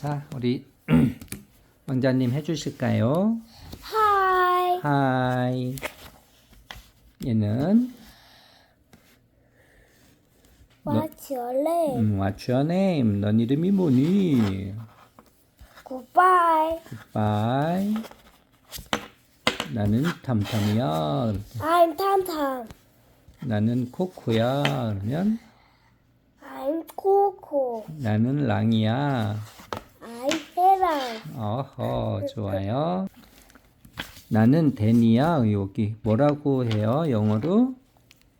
자, 우리 왕자님 해주실까요? Hi. 하이. 얘는 What's your name? 음, What's your name? 넌 이름이 뭐니? Goodbye. 바이. 나는 탐탐이야. I'm Tam. 나는 코코야. 그러면 I'm Coco. 나는 랑이야. 좋아요. 나는 데니야. 여기 뭐라고 해요? 영어로?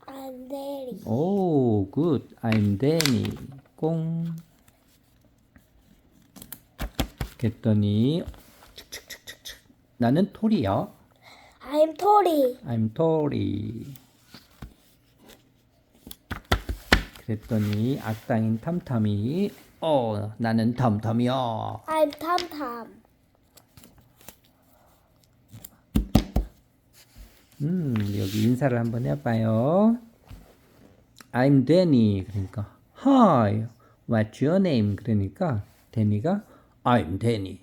I'm Daddy. 오, 굿. I'm 데니. 꽁. 그랬더니 축축축축축. 나는 토리요. I'm Tori. I'm 토리. 그랬더니 악당인 탐탐이 어, 나는 탐탐이야. I'm Tam Tam. 음, 여기 인사를 한번 해봐요. I'm Danny. 그러니까 Hi. What's your name? 그러니까 데니가 I'm Danny.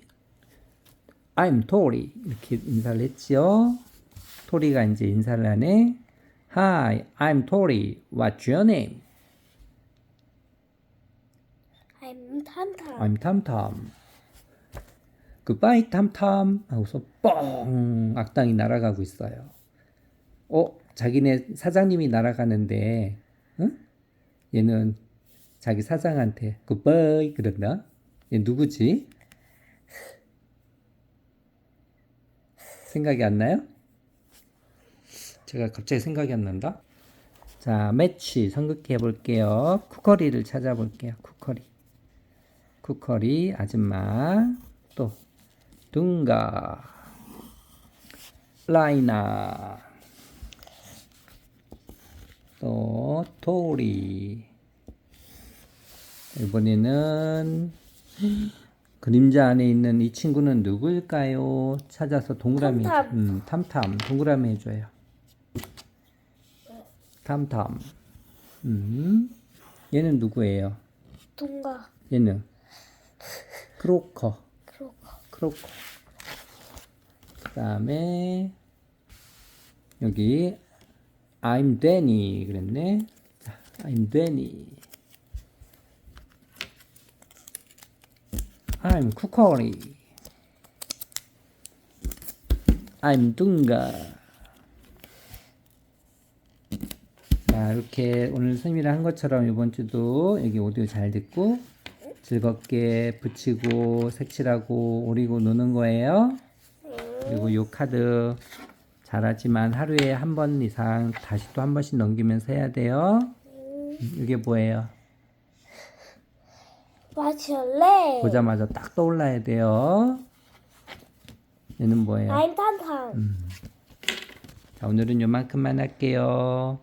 I'm Tori. 이렇게 인사를 했지요. 토리가 이제 인사를 하네. Hi, I'm Tori. What's your name? I'm Tam. I'm 탐탐. Goodbye, 탐탐. 하고서 뻥 악당이 날아가고 있어요. 어, 자기네 사장님이 날아가는데, 응? 얘는 자기 사장한테 Goodbye 그런다. 얘 누구지? 생각이 안 나요? 제가 갑자기 생각이 안 난다. 자, 매치 선긋기 해볼게요. 쿠커리를 찾아볼게요. 쿠커리. 쿠커리 아줌마 또 둥가 라이나 또 토리 이번에는 그림자 안에 있는 이 친구는 누구일까요? 찾아서 동그라미 탐탐. 음, 탐탐 동그라미 해줘요 탐탐 음 얘는 누구예요? Tunga. 얘는 크로커 Croco. 크로커 그 다음에 여기 I'm Danny 그랬네. 자, I'm Danny. I'm 쿠커리 I'm 둥가 자 이렇게 오늘 선생님이랑 한 것처럼 이번 주도 여기 오디오 잘 듣고 즐겁게 붙이고 색칠하고 오리고 노는 거예요. 그리고 요 카드 잘하지만 하루에 한 번 이상 다시 또 한 번씩 넘기면서 해야 돼요. 이게 뭐예요? Name? 보자마자 딱 떠올라야 돼요. 얘는 뭐예요? Tam Tam. 자, 오늘은 요만큼만 할게요.